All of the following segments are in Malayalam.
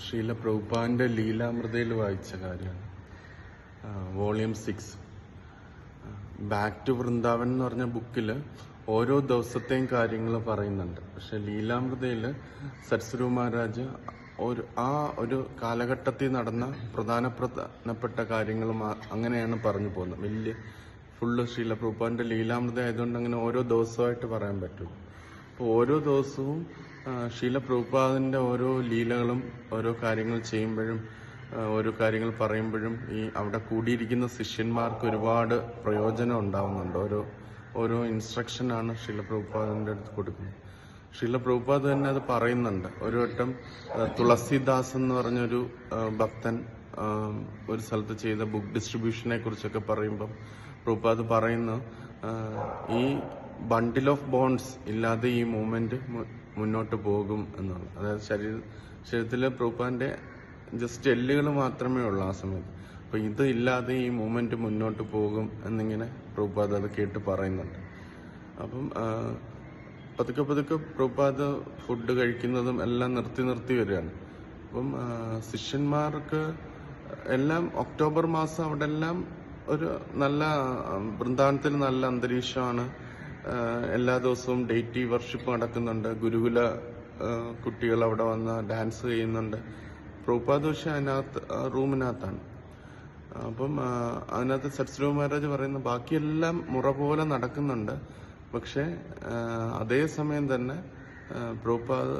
ശ്രീല പ്രഭുപാന്റെ ലീലാമൃതയിൽ വായിച്ച കാര്യമാണ്. Volume six. Back to Vrindavan എന്ന് പറഞ്ഞ ബുക്കിൽ ഓരോ ദിവസത്തെയും കാര്യങ്ങൾ പറയുന്നുണ്ട്. പക്ഷെ ലീലാമൃതയിൽ സരസ്വരു മഹാരാജ് ഒരു ആ ഒരു കാലഘട്ടത്തിൽ നടന്ന പ്രധാന പ്രധാനപ്പെട്ട കാര്യങ്ങൾ അങ്ങനെയാണ് പറഞ്ഞു പോകുന്നത്. വലിയ ഫുള്ള് ശ്രീല പ്രഭുപാന്റെ ലീലാമൃത ആയതുകൊണ്ട് അങ്ങനെ ഓരോ ദിവസമായിട്ട് പറയാൻ പറ്റും അപ്പോൾ ഓരോ ദിവസവും ശീല പ്രഭുപാദിന്റെ ഓരോ ലീലകളും ഓരോ കാര്യങ്ങൾ ചെയ്യുമ്പോഴും ഓരോ കാര്യങ്ങൾ പറയുമ്പോഴും ഈ അവിടെ കൂടിയിരിക്കുന്ന ശിഷ്യന്മാർക്ക് ഒരുപാട് പ്രയോജനം ഉണ്ടാവുന്നുണ്ട്. ഓരോ ഓരോ ഇൻസ്ട്രക്ഷനാണ് ശീല പ്രഭുപാദിന്റെ അടുത്ത് കൊടുക്കുന്നത്. ശീല പ്രഭുപാദ് തന്നെ അത് പറയുന്നുണ്ട്. ഒരു വട്ടം തുളസിദാസ് എന്ന് പറഞ്ഞൊരു ഭക്തൻ ഒരു സ്ഥലത്ത് ചെയ്ത ബുക്ക് ഡിസ്ട്രിബ്യൂഷനെ കുറിച്ചൊക്കെ പറയുമ്പം പ്രഭുപാദ് പറയുന്നു ഈ ബണ്ടിൽ ഓഫ് ബോൺസ് ഇല്ലാതെ ഈ മൂവ്മെന്റ് മുന്നോട്ട് പോകും എന്നാണ്. അതായത് ശരീര ശരീരത്തിലെ പ്രൂപ്പാന്റെ ജസ്റ്റ് എല്ലുകൾ മാത്രമേ ഉള്ളൂ ആ സമയത്ത്. അപ്പൊ ഇത് ഇല്ലാതെ ഈ മൂവ്മെന്റ് മുന്നോട്ട് പോകും എന്നിങ്ങനെ പ്രൂപ്പാദ് അത് കേട്ട് പറയുന്നുണ്ട്. അപ്പം പതുക്കെ പതുക്കെ പ്രൂപ്പാദ് ഫുഡ് കഴിക്കുന്നതും എല്ലാം നിർത്തി നിർത്തി വരികയാണ്. അപ്പം ശിഷ്യന്മാർക്ക് എല്ലാം ഒക്ടോബർ മാസം അവിടെ എല്ലാം ഒരു നല്ല വൃന്ദാവനത്തിൽ നല്ല അന്തരീക്ഷമാണ്. എല്ലാ ദിവസവും ഡേറ്റി വർഷിപ്പ് നടക്കുന്നുണ്ട്. ഗുരുകുല കുട്ടികൾ അവിടെ വന്ന് ഡാൻസ് ചെയ്യുന്നുണ്ട്. പ്രൂപാദോഷ അതിനകത്ത് റൂമിനകത്താണ്. അപ്പം അതിനകത്ത് സരസ്വതി മഹാരാജ് പറയുന്ന ബാക്കിയെല്ലാം മുറ പോലെ നടക്കുന്നുണ്ട്. പക്ഷെ അതേസമയം തന്നെ പ്രൂപാദ്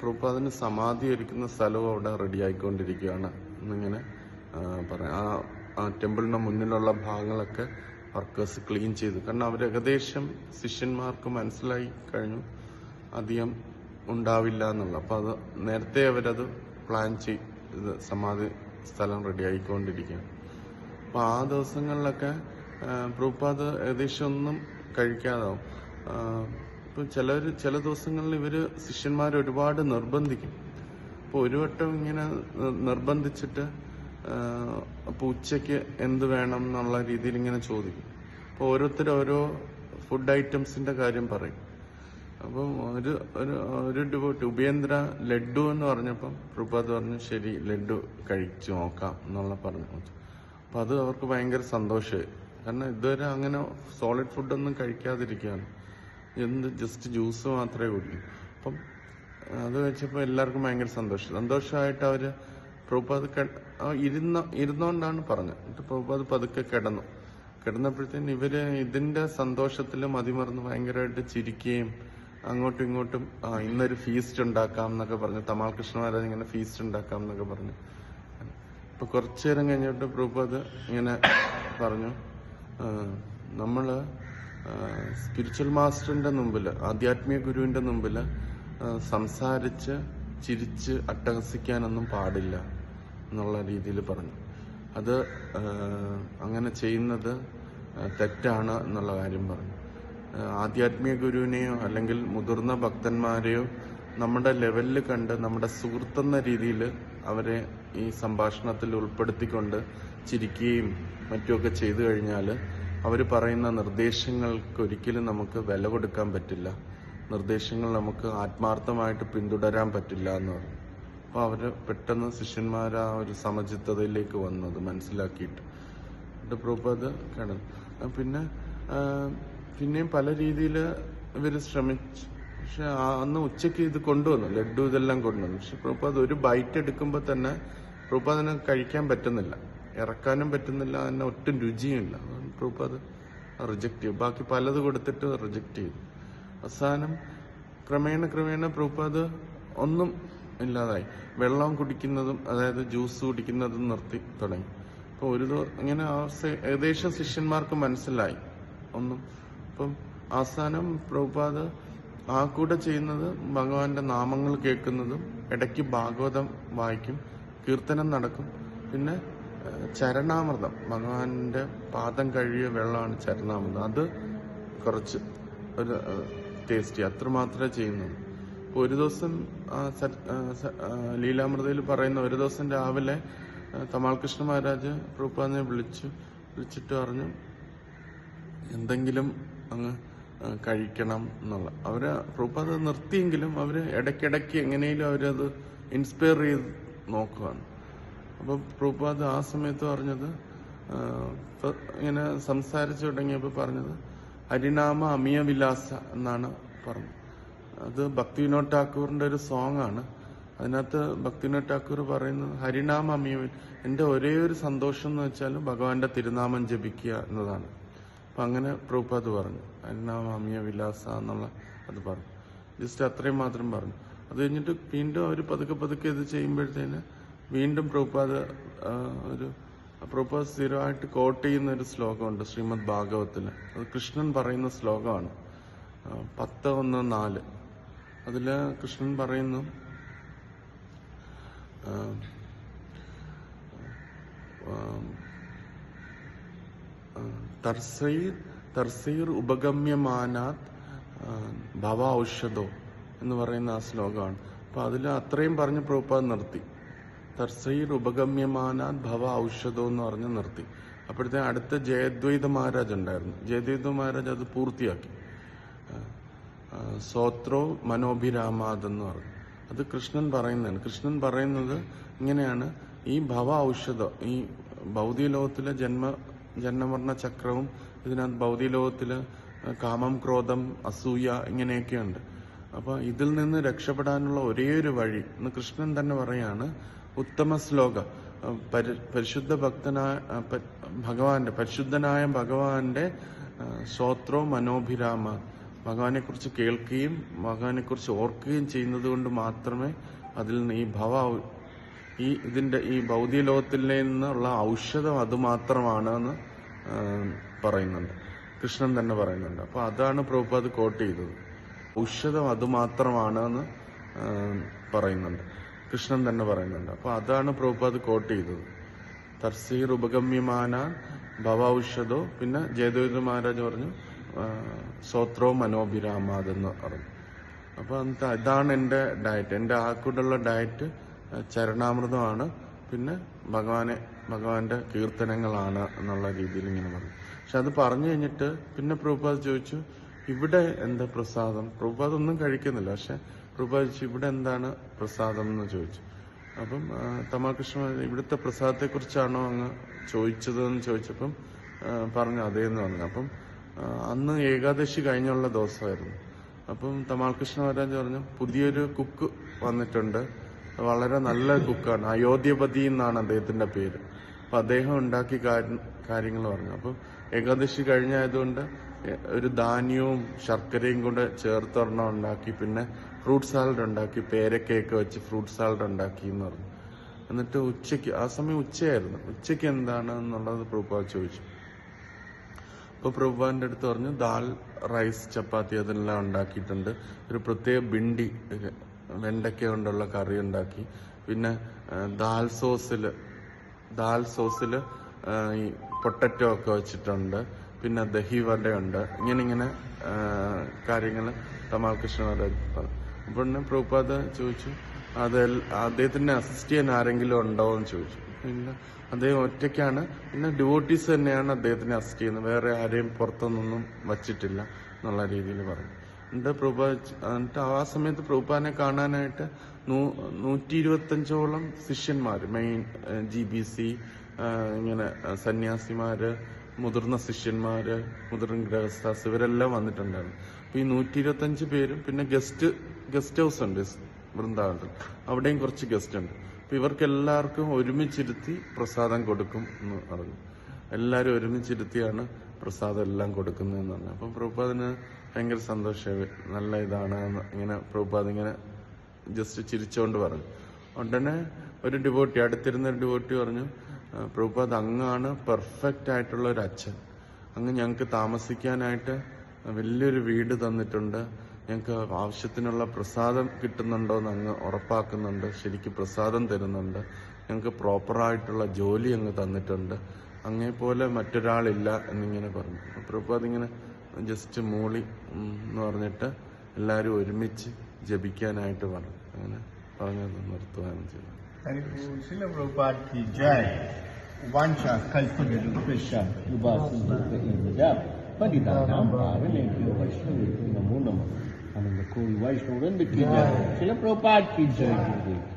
പ്രൂപാദിന് സമാധി ഒരുക്കുന്ന സ്ഥലവും അവിടെ റെഡി ആയിക്കൊണ്ടിരിക്കുകയാണ് എന്നിങ്ങനെ പറയാം. ആ ടെമ്പിളിന് മുന്നിലുള്ള ഭാഗങ്ങളൊക്കെ വർക്കേഴ്സ് ക്ലീൻ ചെയ്തു. കാരണം അവർ ഏകദേശം ശിഷ്യന്മാർക്ക് മനസ്സിലായി കഴിഞ്ഞു. അധികം ഉണ്ടാവില്ല എന്നുള്ള. അപ്പോൾ അത് നേരത്തെ അവരത് പ്ലാൻ ചെയ്ത് സമാധി സ്ഥലം റെഡി അപ്പോൾ അപ്പൊ ആ ദിവസങ്ങളിലൊക്കെ പ്രൂപ്പാത് ഏകദേശം ഒന്നും കഴിക്കാതാവും. ഇപ്പോൾ ചിലർ ചില ദിവസങ്ങളിൽ ഇവർ ശിഷ്യന്മാരെ ഒരുപാട് നിർബന്ധിക്കും. അപ്പോൾ ഒരു വട്ടം ഇങ്ങനെ നിർബന്ധിച്ചിട്ട് അപ്പോൾ ഉച്ചയ്ക്ക് എന്ത് വേണം എന്നുള്ള രീതിയിൽ ഇങ്ങനെ ചോദിക്കും. അപ്പൊ ഓരോരുത്തർ ഓരോ ഫുഡ് ഐറ്റംസിന്റെ കാര്യം പറയും. അപ്പം ഒരു ഒരു ഒരു ഡിവോട്ട് ഉപേന്ദ്ര ലഡു എന്ന് പറഞ്ഞപ്പം പ്രഭാത് പറഞ്ഞു ശരി ലഡു കഴിച്ചു നോക്കാം എന്നുള്ള പറഞ്ഞു. അപ്പം അത് അവർക്ക് ഭയങ്കര സന്തോഷമായി കാരണം ഇതുവരെ അങ്ങനെ സോളിഡ് ഫുഡൊന്നും കഴിക്കാതിരിക്കുകയാണ്. എന്ത് ജസ്റ്റ് ജ്യൂസ് മാത്രമേ കുടിക്കൂ അപ്പം അത് വെച്ചപ്പോൾ എല്ലാവർക്കും ഭയങ്കര സന്തോഷം. സന്തോഷമായിട്ട് അവർ പ്രഭുപാത് ഇരുന്ന ഇരുന്നോണ്ടാണ് പറഞ്ഞത്. എന്നിട്ട് പ്രഭുപാത് പതുക്കെ കിടന്നു. കിടന്നപ്പോഴത്തേന് ഇവർ ഇതിന്റെ സന്തോഷത്തിൽ മതിമറന്ന് ഭയങ്കരമായിട്ട് ചിരിക്കുകയും അങ്ങോട്ടും ഇങ്ങോട്ടും ആ, ഇന്നൊരു ഫീസ്റ്റ് ഉണ്ടാക്കാം എന്നൊക്കെ പറഞ്ഞു തമാൽ കൃഷ്ണമാരാജ് ഇങ്ങനെ ഫീസ്റ്റ് ഉണ്ടാക്കാം എന്നൊക്കെ പറഞ്ഞു. ഇപ്പൊ കുറച്ചു നേരം കഴിഞ്ഞിട്ട് പ്രഭുപാദ് ഇങ്ങനെ പറഞ്ഞു നമ്മൾ സ്പിരിച്വൽ മാസ്റ്ററിന്റെ മുമ്പിൽ ആധ്യാത്മിക ഗുരുവിന്റെ മുമ്പിൽ സംസാരിച്ച് ചിരിച്ച് അട്ടഹസിക്കാനൊന്നും പാടില്ല എന്നുള്ള രീതിയിൽ പറഞ്ഞു. അത് അങ്ങനെ ചെയ്യുന്നത് തെറ്റാണ് എന്നുള്ള കാര്യം പറഞ്ഞു. ആധ്യാത്മിക ഗുരുവിനെയോ അല്ലെങ്കിൽ മുതിർന്ന ഭക്തന്മാരെയോ നമ്മുടെ ലെവലിൽ കണ്ട് നമ്മുടെ സുഹൃത്തെന്ന രീതിയിൽ അവരെ ഈ സംഭാഷണത്തിൽ ഉൾപ്പെടുത്തിക്കൊണ്ട് ചിരിക്കുകയും മറ്റുമൊക്കെ ചെയ്തു കഴിഞ്ഞാൽ അവർ പറയുന്ന നിർദ്ദേശങ്ങൾക്ക് ഒരിക്കലും നമുക്ക് വില കൊടുക്കാൻ പറ്റില്ല. നിർദ്ദേശങ്ങൾ നമുക്ക് ആത്മാർത്ഥമായിട്ട് പിന്തുടരാൻ പറ്റില്ല എന്ന് പറഞ്ഞു. അപ്പോൾ അവർ പെട്ടെന്ന് ശിഷ്യന്മാർ ആ ഒരു സമചിത്തതയിലേക്ക് വന്നത് മനസ്സിലാക്കിയിട്ട്. എന്നിട്ട് കിടന്നു. പിന്നെ പിന്നെയും പല രീതിയിൽ ഇവർ ശ്രമിച്ചു. പക്ഷെ അന്ന് ഉച്ചയ്ക്ക് ഇത് കൊണ്ടുവന്നു ലഡു ഇതെല്ലാം കൊണ്ടുവന്നു. പക്ഷെ പ്രഭുപാദ് ഒരു ബൈറ്റ് എടുക്കുമ്പോൾ തന്നെ പ്രഭുപാദിന് കഴിക്കാൻ പറ്റുന്നില്ല. ഇറക്കാനും പറ്റുന്നില്ല അതിന് ഒട്ടും രുചിയുമില്ല. പ്രഭുപാദ് റിജക്ട് ചെയ്തു. ബാക്കി പലത് കൊടുത്തിട്ട് റിജക്ട് ചെയ്തു. അവസാനം ക്രമേണ ക്രമേണ പ്രഭുപാദ് ഒന്നും ഇല്ലാതായി. വെള്ളം കുടിക്കുന്നതും അതായത് ജ്യൂസ് കുടിക്കുന്നതും നിർത്തി തുടങ്ങി. അപ്പൊ ഒരു അങ്ങനെ ഏകദേശം ശിഷ്യന്മാർക്ക് മനസ്സിലായി. ഒന്നും അപ്പം അവസാനം പ്രഭുപാദ് ആ കൂടെ ചെയ്യുന്നത് ഭഗവാന്റെ നാമങ്ങൾ കേൾക്കുന്നതും ഇടയ്ക്ക് ഭാഗവതം വായിക്കും കീർത്തനം നടക്കും. പിന്നെ ചരണാമൃതം. ഭഗവാന്റെ പാദം കഴുകിയ വെള്ളമാണ് ചരണാമൃതം. അത് കുറച്ച് ഒരു ടേസ്റ്റി. അത്രമാത്രമേ ചെയ്യുന്നുള്ളൂ. ഒരു ദിവസം ലീലാമൃതയിൽ പറയുന്ന ഒരു ദിവസം രാവിലെ തമാൽകൃഷ്ണ തമാൽ കൃഷ്ണ മഹാരാജ് പ്രഭുപാദിനെ വിളിച്ചു വിളിച്ചിട്ട് പറഞ്ഞു എന്തെങ്കിലും അങ്ങ് കഴിക്കണം എന്നുള്ള. അവർ പ്രഭുപാദ് നിർത്തിയെങ്കിലും അവർ ഇടയ്ക്കിടയ്ക്ക് എങ്ങനെയും അവരത് ഇൻസ്പയർ ചെയ്ത് നോക്കുകയാണ് അപ്പോൾ പ്രഭുപാദ് ആ സമയത്ത് പറഞ്ഞത് ഇങ്ങനെ സംസാരിച്ചു തുടങ്ങിയപ്പോൾ പറഞ്ഞത് ഹരിനാമ അമിയ വിലാസ എന്നാണ് പറഞ്ഞത് അത് ഭക്തി വിനോദ് ഠാക്കൂറിന്റെ ഒരു സോങ് ആണ് അതിനകത്ത് ഭക്തി വിനോദ് ഠാക്കൂർ പറയുന്നത് ഹരിനാമ അമിയ വി- എന്റെ ഒരേ ഒരു സന്തോഷം എന്ന് വെച്ചാൽ ഭഗവാന്റെ തിരുനാമം ജപിക്കുക എന്നതാണ്. അപ്പൊ അങ്ങനെ പ്രഭുപാദ് പറഞ്ഞു ഹരിനാമ അമിയ വിലാസ എന്നുള്ള അത് പറഞ്ഞു. ജസ്റ്റ് അത്രയും മാത്രം പറഞ്ഞു. അത് കഴിഞ്ഞിട്ട് വീണ്ടും അവർ പതുക്കെ പതുക്കെ ഇത് ചെയ്യുമ്പോഴത്തേന് വീണ്ടും പ്രൂപ്പാത് ഒരു പ്രഭുപാദ് സ്ഥിരമായിട്ട് കോട്ട് ചെയ്യുന്ന ഒരു ശ്ലോകമുണ്ട് ശ്രീമദ് ഭാഗവത്തിൽ അത് കൃഷ്ണൻ പറയുന്ന ശ്ലോകമാണ് പത്ത് ഒന്ന് നാല്. അതിൽ കൃഷ്ണൻ പറയുന്നു തർസൈർ തർസൈർ ഉപഗമ്യമാനാത് ഭവ ഔഷധോ എന്ന് പറയുന്ന ആ ശ്ലോകമാണ്. അപ്പൊ അതിൽ അത്രയും പറഞ്ഞ് പ്രഭുപാദ് നിർത്തി. തർസൈർ ഉപഗമ്യമാനാത് ഭവ ഔഷധോ എന്ന് പറഞ്ഞ് നിർത്തി. അപ്പോഴത്തെ അടുത്ത ജയദ്വൈത മഹാരാജ് ഉണ്ടായിരുന്നു. ജയദ്വൈത മഹാരാജ് അത് പൂർത്തിയാക്കി. സോത്രോ മനോഭിരാമാദ് എന്ന് പറഞ്ഞു. അത് കൃഷ്ണൻ പറയുന്നതാണ്. കൃഷ്ണൻ പറയുന്നത് ഇങ്ങനെയാണ്. ഈ ഭവ ഔഷധം ഈ ഭൗതിക ലോകത്തിലെ ജന്മ ജന്മമരണ ചക്രവും ഇതിനകത്ത് ഭൗതിക ലോകത്തിൽ കാമം ക്രോധം അസൂയ ഇങ്ങനെയൊക്കെയുണ്ട്. അപ്പൊ ഇതിൽ നിന്ന് രക്ഷപ്പെടാനുള്ള ഒരേ ഒരു വഴി എന്ന് കൃഷ്ണൻ തന്നെ പറയാണ് ഉത്തമ ശ്ലോക. പരി- പരിശുദ്ധ ഭക്തനായ ഭഗവാന്റെ പരിശുദ്ധനായ ഭഗവാന്റെ ശ്രോത്രോ മനോഭിരാമ. ഭഗവാനെ കുറിച്ച് കേൾക്കുകയും ഭഗവാനെ കുറിച്ച് ഓർക്കുകയും ചെയ്യുന്നത് കൊണ്ട് മാത്രമേ അതിൽ നിന്ന് ഈ ഭവ ഈ ഇതിന്റെ ഈ ഭൗതിക ലോകത്തിൽ നിന്നുള്ള ഔഷധം അത് മാത്രമാണ് എന്ന് പറയുന്നുണ്ട്. കൃഷ്ണൻ തന്നെ പറയുന്നുണ്ട്. അപ്പൊ അതാണ് പ്രഭുപാദ് കോട്ട് ചെയ്തത്. ഔഷധം അത് മാത്രമാണ് എന്ന് പറയുന്നുണ്ട്. കൃഷ്ണൻ തന്നെ പറയുന്നുണ്ട്. അപ്പൊ അതാണ് പ്രഭുപാദ് കോട്ട് ചെയ്തത്. തർസീർ ഉപഗമ്യമാന ഭവ ഔഷധോ പിന്നെ ജയദേവ മഹാരാജ് പറഞ്ഞു ആ, സ്വത്രോ മനോഭിരാമാദ് എന്ന് പറഞ്ഞു അപ്പോൾ അതാണ് എന്റെ ഡയറ്റ് എന്റെ ആക്കൂടുള്ള ഡയറ്റ് ചരണാമൃതമാണ്. പിന്നെ ഭഗവാനെ ഭഗവാന്റെ കീർത്തനങ്ങളാണ് എന്നുള്ള രീതിയിൽ ഇങ്ങനെ പറഞ്ഞു. പക്ഷെ അത് പറഞ്ഞു കഴിഞ്ഞിട്ട് പിന്നെ പ്രഭുപാദ് ചോദിച്ചു ഇവിടെ എന്താ പ്രസാദം? പ്രഭുപാദ് ഒന്നും കഴിക്കുന്നില്ല. പക്ഷെ പ്രഭുപാദ് ചോദിച്ചു ഇവിടെ എന്താണ് പ്രസാദം? എന്ന് ചോദിച്ചു. അപ്പം തമാകൃഷ്ണ ഇവിടുത്തെ പ്രസാദത്തെ കുറിച്ചാണോ അങ്ങ് ചോദിച്ചതെന്ന് ചോദിച്ചപ്പം പറഞ്ഞു അതേന്ന് പറഞ്ഞു. അപ്പം അന്ന് ഏകാദശി കഴിഞ്ഞുള്ള ദിവസമായിരുന്നു. അപ്പം തമാൽകൃഷ്ണ മഹാരാജ് പറഞ്ഞു പുതിയൊരു കുക്ക് വന്നിട്ടുണ്ട്. വളരെ നല്ല കുക്കാണ്. അയോധ്യപതി എന്നാണ് അദ്ദേഹത്തിന്റെ പേര്. അപ്പൊ അദ്ദേഹം ഉണ്ടാക്കി കാര്യങ്ങൾ പറഞ്ഞു. അപ്പം ഏകാദശി കഴിഞ്ഞായതുകൊണ്ട് ഒരു ധാന്യവും ശർക്കരയും കൂടെ ചേർത്തൊരെണ്ണം ഉണ്ടാക്കി പിന്നെ ഫ്രൂട്ട് സാലഡ് ഉണ്ടാക്കി പേരക്കയൊക്കെ വെച്ച് ഫ്രൂട്ട് സാലഡ് ഉണ്ടാക്കി എന്ന് പറഞ്ഞു. എന്നിട്ട് ഉച്ചയ്ക്ക് ആ സമയം ഉച്ചയായിരുന്നു. ഉച്ചയ്ക്ക് എന്താണ് എന്നുള്ളത് പ്രഭുപാദ് ചോദിച്ചു. അപ്പൊ പ്രഭുവാന്റെ അടുത്ത് പറഞ്ഞു ദാൽ റൈസ് ചപ്പാത്തി അതെല്ലാം ഉണ്ടാക്കിയിട്ടുണ്ട്. ഒരു പ്രത്യേക ബിണ്ടി വെണ്ടയ്ക്ക കൊണ്ടുള്ള കറി ഉണ്ടാക്കി. പിന്നെ ദാൽ സോസിൽ ദാൽ സോസിൽ ഈ പൊട്ടറ്റോ ഒക്കെ വെച്ചിട്ടുണ്ട്. പിന്നെ ദഹി വടയുണ്ട്. ഇങ്ങനെ ഇങ്ങനെ കാര്യങ്ങൾ തമാൽ കൃഷ്ണ പറഞ്ഞു. അപ്പൊ പ്രഭുപാദ് ചോദിച്ചു അത് അദ്ദേഹത്തിനെ അസിസ്റ്റ് ചെയ്യാൻ ആരെങ്കിലും ഉണ്ടോ എന്ന് ചോദിച്ചു. പിന്നെ അദ്ദേഹം ഒറ്റയ്ക്കാണ്. പിന്നെ ഡിവോട്ടീസ് തന്നെയാണ് അദ്ദേഹത്തിനെ അസിസ്റ്റ് ചെയ്യുന്നത്. വേറെ ആരെയും പുറത്തുനിന്നൊന്നും വച്ചിട്ടില്ല എന്നുള്ള രീതിയിൽ പറഞ്ഞു. എന്നിട്ട് പ്രഭു എന്നിട്ട് ആ സമയത്ത് പ്രഭുപാനെ കാണാനായിട്ട് നൂ- നൂറ്റി ഇരുപത്തഞ്ചോളം ശിഷ്യന്മാർ മെയിൻ ജി ബി സി ഇങ്ങനെ സന്യാസിമാര് മുതിർന്ന ശിഷ്യന്മാര് മുതിർന്ന ഗൃഹസ്ഥാസ് ഇവരെല്ലാം വന്നിട്ടുണ്ടായിരുന്നു. അപ്പൊ ഈ നൂറ്റി ഇരുപത്തഞ്ച് പേരും പിന്നെ ഗസ്റ്റ് ഗസ്റ്റ് ഹൗസ് ഉണ്ട്. വൃന്ദാവനത്തിൽ. അവിടെയും കുറച്ച് ഗസ്റ്റ് ഉണ്ട് അപ്പൊ ഇവർക്ക് എല്ലാവർക്കും ഒരുമിച്ചിരുത്തി പ്രസാദം കൊടുക്കും എന്ന് പറഞ്ഞു. എല്ലാവരും ഒരുമിച്ചിരുത്തിയാണ് പ്രസാദം എല്ലാം കൊടുക്കുന്നതെന്ന് പറഞ്ഞു. അപ്പം പ്രഭുപാദിന് ഭയങ്കര സന്തോഷമായി. നല്ല ഇതാണ് ഇങ്ങനെ പ്രഭുപാദ് ഇങ്ങനെ ജസ്റ്റ് ചിരിച്ചുകൊണ്ട് പറഞ്ഞു. ഉടനെ ഒരു ഡിവോട്ടി അടുത്തിരുന്ന ഒരു ഡിവോട്ടി പറഞ്ഞു "ആ, പ്രഭുപാദ് അങ്ങാണ് പെർഫെക്റ്റ് ആയിട്ടുള്ള ഒരു അച്ഛൻ. അങ്ങ് ഞങ്ങൾക്ക് താമസിക്കാനായിട്ട് വലിയൊരു വീട് തന്നിട്ടുണ്ട്. ഞങ്ങൾക്ക് ആവശ്യത്തിനുള്ള പ്രസാദം കിട്ടുന്നുണ്ടോ എന്ന് അങ്ങ് ഉറപ്പാക്കുന്നുണ്ട്. ശരിക്കും പ്രസാദം തരുന്നുണ്ട്. ഞങ്ങൾക്ക് പ്രോപ്പറായിട്ടുള്ള ജോലി അങ്ങ് തന്നിട്ടുണ്ട്. അങ്ങേ പോലെ മറ്റൊരാളില്ല എന്നിങ്ങനെ പറഞ്ഞു. അപ്പോൾ ഇങ്ങനെ ജസ്റ്റ് മൂളി എന്ന് പറഞ്ഞിട്ട് എല്ലാവരും ഒരുമിച്ച് ജപിക്കാനായിട്ട് പറഞ്ഞു. അങ്ങനെ പറഞ്ഞത് നിർത്തുകയാണ് ചെയ്തത്. Haribo Namo Prabhupada I mean, the cool Vaishnav in between yeah. that. Srila Prabhupada keeps urging yeah.